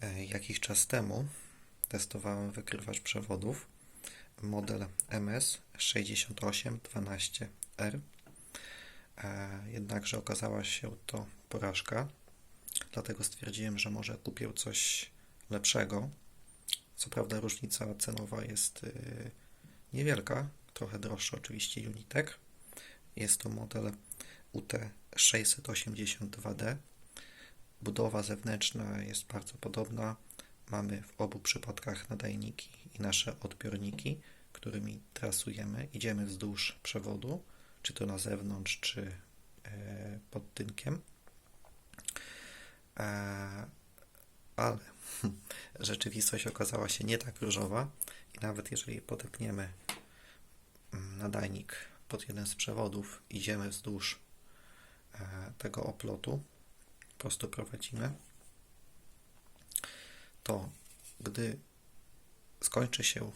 E, Jakiś czas temu testowałem wykrywacz przewodów model MS6812R. E, Jednakże okazała się to porażka, dlatego stwierdziłem, że może kupię coś lepszego. Co prawda różnica cenowa jest y, niewielka, trochę droższy oczywiście Unitek. Jest to model UT682D. Budowa zewnętrzna jest bardzo podobna. Mamy w obu przypadkach nadajniki i nasze odbiorniki, którymi trasujemy. Idziemy wzdłuż przewodu, czy to na zewnątrz, czy e, pod tynkiem. E, ale rzeczywistość okazała się nie tak różowa i nawet jeżeli podepniemy mm, nadajnik pod jeden z przewodów, idziemy wzdłuż e, tego oplotu, po prostu prowadzimy, to gdy skończy się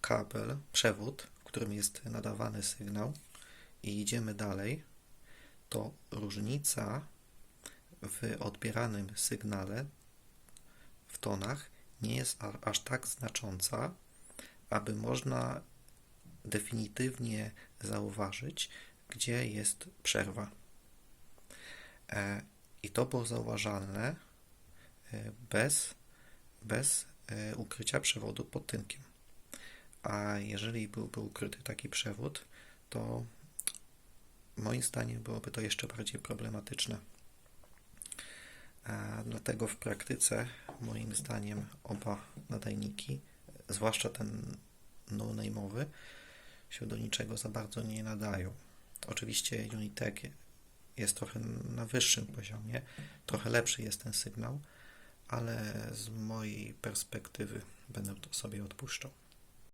kabel, przewód, którym jest nadawany sygnał i idziemy dalej, to różnica w odbieranym sygnale w tonach nie jest aż tak znacząca, aby można definitywnie zauważyć, gdzie jest przerwa. E, I to było zauważalne e, bez, bez e, ukrycia przewodu pod tynkiem. A jeżeli byłby ukryty taki przewód, to moim zdaniem byłoby to jeszcze bardziej problematyczne. Dlatego w praktyce, moim zdaniem, oba nadajniki, zwłaszcza ten no-name'owy, się do niczego za bardzo nie nadają. Oczywiście Unitek jest trochę na wyższym poziomie, trochę lepszy jest ten sygnał, ale z mojej perspektywy będę to sobie odpuszczał.